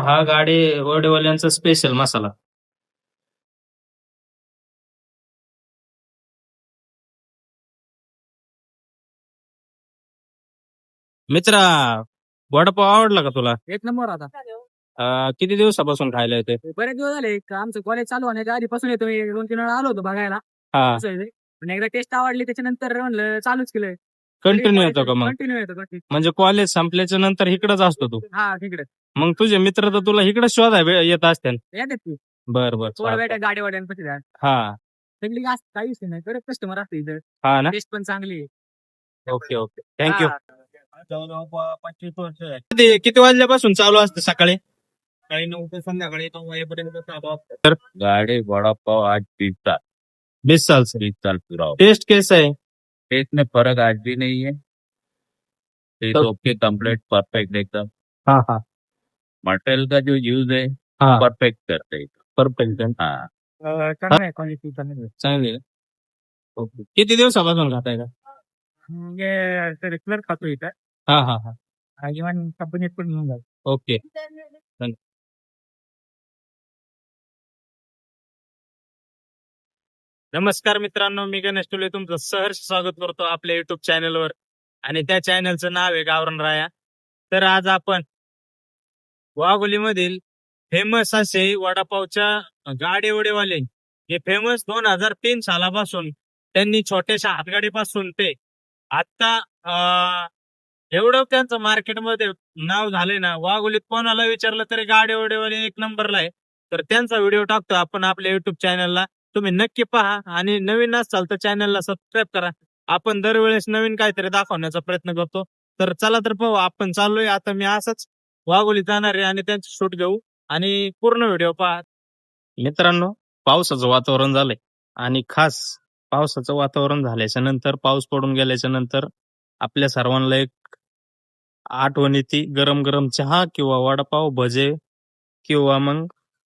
हा गाडी वडेवाल्यांचा स्पेशल मसाला. मित्रा वडापाव आवडला का तुला? एक नंबर आता. अं, किती दिवसापासून खायला येते बरेच दिवस झाले का आमचं कॉलेज चालू होण्याच्या आधीपासून येतो मी दोन तीन वेळा आलो होतो बघायला. हा. असं आहे ते. पण एकदा टेस्ट आवडली त्याच्यानंतर म्हणलं चालूच केलं कंटिन्यू येतो का मग? कंटिन्यू येतो continue. म्हणजे कॉलेज संपल्याच्या नंतर इकडच असतो तू? हा तिकडे मग तुझे मित्र तर तुला इकडे शोधा येत असते येतात की. बर बर थोडं चालतंय. वेळ गाडी हा. सगळी जास्त काही विषय नाही बरेच कस्टमर असते इथं. हा ना? टेस्ट पण चांगली आहे. ओके ओके थँक्यू हा. पंचवीस वर्ष आहे किती किती वाजल्यापासून चालू असतं सकाळी? काही नऊ ते संध्याकाळी नऊ वाजेपर्यंत चालू असतं. गाड़ी वड़ा पाव आज बीस साल बीस साल से बीस साल पूरा हो टेस्ट कैसा है टेस्ट में फ़र्क आज भी नहीं है। टेस्ट तो- ओके कंप्लीट परफेक्ट एकदम। हाँ हाँ। मटेरियल का जो यूज़ है हाँ। परफेक्ट करते हैं। परफेक्ट हाँ। अं, चांगलं आहे क्वालिटी चांगली आहे. चांगली आहे. ओके। किती दिवसापासून खाताय का म्हणजे रेग्युलर खातो इथं हा हा हा। इव्हन कंपनीत पण घेऊन जातो ओके। नमस्कार मित्रांनो मी गणेश टुले. तुमचं सहर्ष स्वागत करतो आपल्या युट्यूब चॅनलवर आणि त्या चॅनलचं नाव आहे गावरण राया. तर आज आपण वाघोलीमधील फेमस असे वडापावच्या गाडेवडेवाले. हे फेमस दोन हजार तीन सालापासून त्यांनी छोट्याशा हातगाडीपासून ते आता एवढं त्यांचं मार्केटमध्ये नाव झालंय ना वाघोलीत कोणाला विचारलं तरी गाडेवडेवाले एक नंबरला आहे. तर त्यांचा व्हिडिओ टाकतो आपण आपल्या युट्यूब चॅनलला तुम्ही नक्की पहा आणि नवीन असाल तर चॅनलला सबस्क्राईब करा. आपण दरवेळेस नवीन काहीतरी दाखवण्याचा प्रयत्न करतो. तर चला तर पाहू आपण चाललोय. आता मी असंच वाघोली जाणार आहे आणि त्यांची शूट घेऊ आणि पूर्ण व्हिडिओ पहा मित्रांनो पावसाचं वातावरण झालंय. आणि खास पावसाचं वातावरण झाल्याच्यानंतर पाऊस पडून गेल्याच्यानंतर आपल्या सर्वांना एक आठवण येते. गरम गरम चहा किंवा वडापाव भजे किंवा मग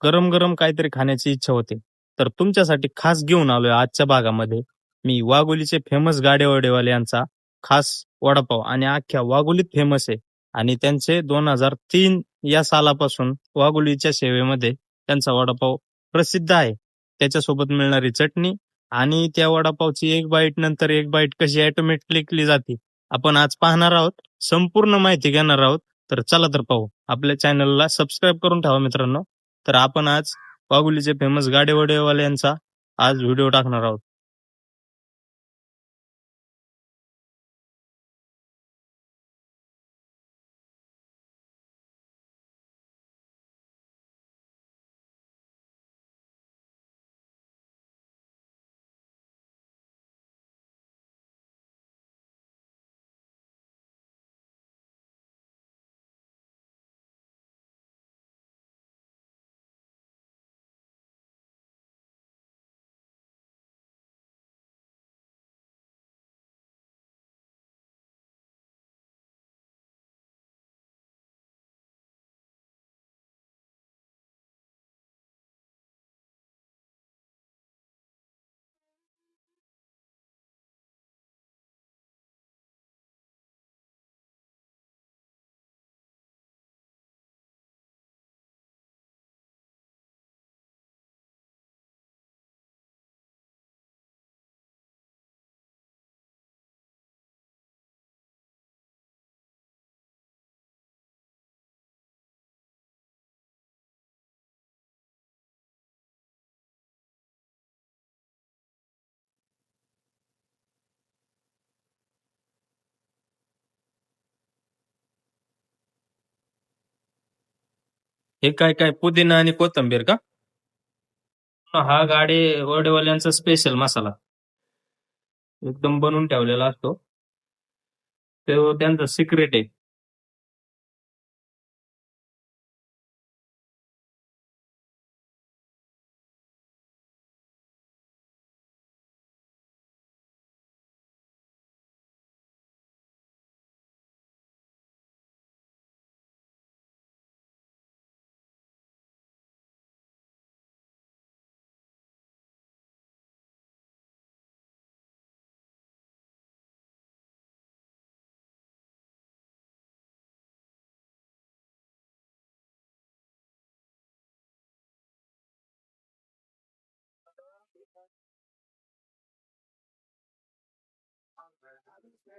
गरम गरम काहीतरी खाण्याची इच्छा होते. तर तुमच्यासाठी खास घेऊन आलोय आजच्या भागामध्ये. मी वाघोलीचे फेमस गाडेवाडेवाले यांचा खास वडापाव आणि अख्ख्या वाघोलीत फेमस आहे. आणि त्यांचे दोन हजार तीन या सालापासून वाघोलीच्या सेवेमध्ये त्यांचा वडापाव प्रसिद्ध आहे. त्याच्यासोबत मिळणारी चटणी आणि त्या वडापावची एक बाईट नंतर एक बाईट कशी ऑटोमॅटिक क्लिकली जाते आपण आज पाहणार आहोत. संपूर्ण माहिती घेणार आहोत. तर चला तर पाहू. आपल्या चॅनलला सबस्क्राईब करून ठेवा मित्रांनो. तर आपण आज वाघोलीचे फेमस गाडेवाडेवाले यांचा आज व्हिडिओ टाकणार आहोत. हे काय काय पुदिना आणि कोथंबीर का? हा गाडी वडेवाल्यांचा स्पेशल मसाला. एकदम बनवून ठेवलेला असतो. तो त्यांचा सिक्रेट आहे.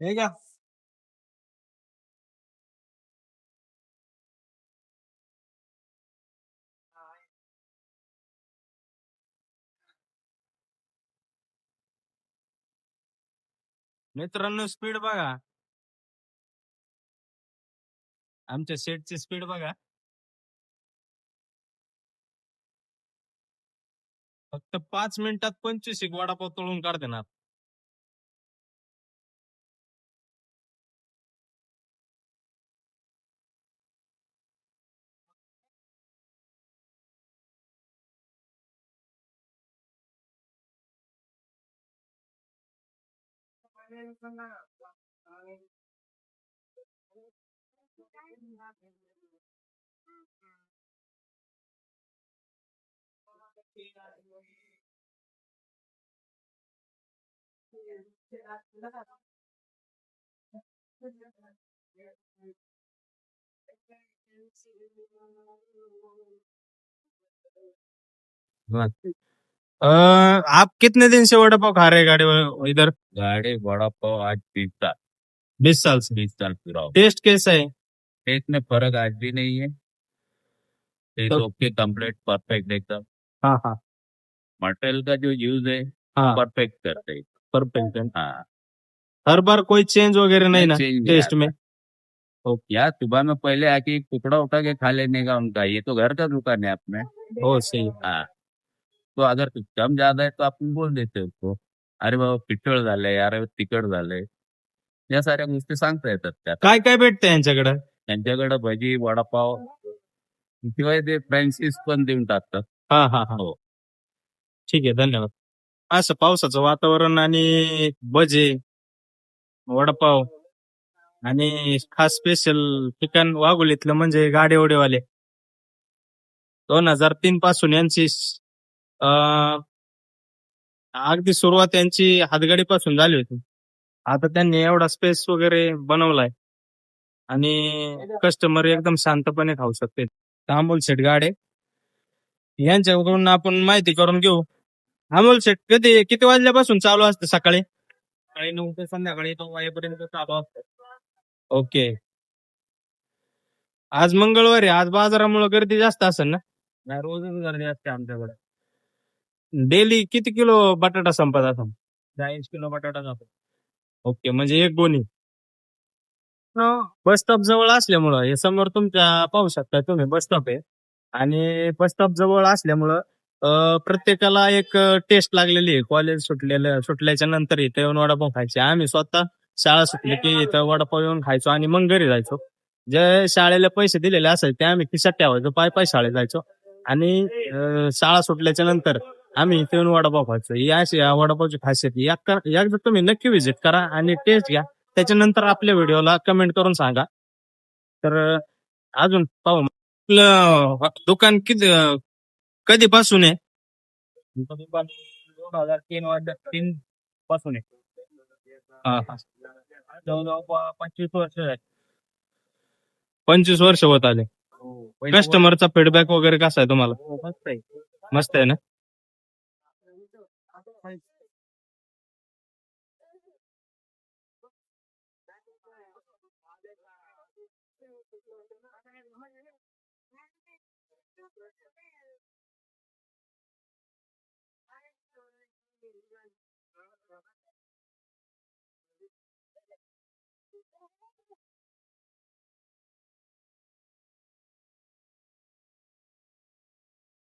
हे घ्या मित्रांनो स्पीड बघा आमच्या सेटची स्पीड बघा फक्त पाच मिनिटात पंचवीस एक वडापाव तळून काढ देणार Right. अ, आप कितने दिन से वड़ा पाव खा रहे हैं गाड़ी में इधर? गाड़ी वड़ा पाव आज बीस साल। बीस साल से बीस साल पूरा हो टेस्ट कैसा है? टेस्ट में फ़र्क आज भी नहीं है। टेस्ट तो- ओके कंप्लीट परफेक्ट एकदम। हाँ हाँ। मटेरियल का जो यूज़ है हाँ। परफेक्ट करते हैं। परफेक्ट है। हाँ। हर बार कोई चेंज वगैरह नहीं ना change नहीं टेस्ट आता। में? यार सुबह में पहले आके एक टुकड़ा उठा के खा लेने का उनका ये तो घर का दुकान है अपने हो सही हाँ। तो अगर कम ज्यादा है तो आपण बोल देते उसको अरे बाबा पिठळ झालंय अरे तिखट झालंय. या साऱ्या गोष्टी सांगता येतात त्यात. काय काय भेटतं यांच्याकडे? त्यांच्याकडे भजी वडापाव शिवाय ते फ्रँसिस पण देऊन टाकतात. हा हा हा. हो. ठीक आहे धन्यवाद. असं पावसाचं वातावरण आणि भजे वडापाव आणि खास स्पेशल ठिकाण वाघोलीतलं म्हणजे गाडे ओढेवाले दोन हजार तीन पासून यांची अगदी सुरुवात यांची हातगाडी पासून झाली होती. आता त्यांनी एवढा स्पेस वगैरे बनवलाय. आणि कस्टमर एकदम शांतपणे खाऊ शकते अमोल शेट गाडे. यांच्याकडून आपण माहिती करून घेऊ. अमोल शेट कधी किती वाजल्यापासून चालू असतं सकाळी? सकाळी नऊ ते संध्याकाळी नऊ वाजेपर्यंत चालू असतं. ओके. आज मंगळवार आज बाजारामुळे गर्दी जास्त असेल ना? नाही रोजच गर्दी असते आमच्याकडे. डेली किती किलो बटाटा संपत असेल चाळीस किलो बटाटा जातो. ओके म्हणजे एक गोणी बस स्टॉप जवळ असल्यामुळं हे समोर तुमच्या पाहू शकता तुम्ही बस स्टॉप आहे. आणि बस स्टॉप जवळ असल्यामुळं अं, प्रत्येकाला एक टेस्ट लागलेली आहे. कॉलेज सुटलेलं सुटल्याच्या नंतर इथं येऊन वडापाव खायचे. आम्ही स्वतः शाळा सुटली की इथं वडापाव येऊन खायचो आणि मग घरी जायचो. जे शाळेला पैसे दिलेले असायचे ते आम्ही खिशात ठेवायचो. पाय पाय शाळेत जायचो. आणि अं, शाळा सुटल्याच्या नंतर आम्ही इथे येऊन वडापाव खायचो. ही अशी या वडापावची खासियत आहे. या एकदा तुम्ही नक्की व्हिजिट करा आणि टेस्ट घ्या त्याच्यानंतर आपल्या व्हिडिओला कमेंट करून सांगा. तर अं, अजून पाहू. आपलं दुकान किती अं, कधीपासून आहे? दोन हजार तीन तीन पासून आहे. हा, हा. जवळजवळ प- पंचवीस वर्ष आहे पंचवीस वर्ष होत आले. कस्टमरचा फीडबॅक वगैरे कसा आहे तुम्हाला? हो, मस्त आहे. मस्त आहे ना?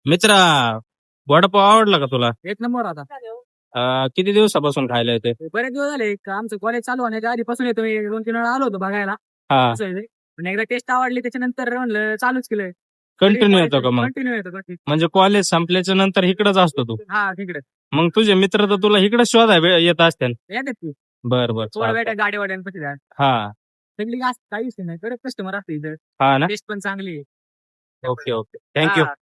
मित्रा वडापाव आवडला का तुला? एक नंबर आता. अं, किती दिवसापासून खायला येते बरेच दिवस झाले का आमचं कॉलेज चालू होण्याच्या आधीपासून येतो मी दोन तीन वेळा आलो होतो बघायला. हा. असं आहे ते. पण एकदा टेस्ट आवडली त्याच्यानंतर म्हणलं चालूच केलं कंटिन्यू येतो का मग? कंटिन्यू येतो continue. म्हणजे कॉलेज संपल्याच्या नंतर इकडच असतो तू? हा तिकडे मग तुझे मित्र तर तुला इकडे शोधा भे- येत असते येतात की. बर बर थोडा वेळ. गाडी वाड्यांपाशी द्या हा. सगळी असं काही विषय नाही करत कस्टमर असते इथं. हा ना? टेस्ट पण चांगली आहे. Okay okay. थँक्यू हा.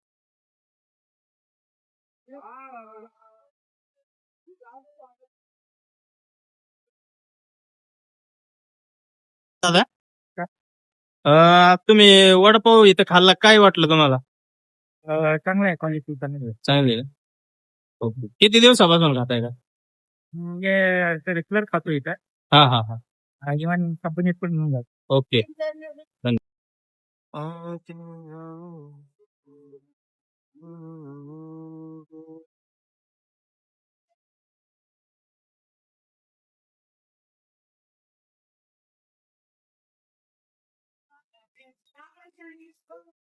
तुम्ही वडापाव इथं खाल्ला काय वाटलं तुम्हाला? अं, चांगलं आहे क्वालिटी चांगली आहे. चांगली ना? ओके. किती दिवसापासून खाताय का? म्हणजे रेग्युलर खातो इथं. हा हा हा. इव्हन कंपनीत पण घेऊन जातो. ओके.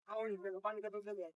他我里面的把你给都这边。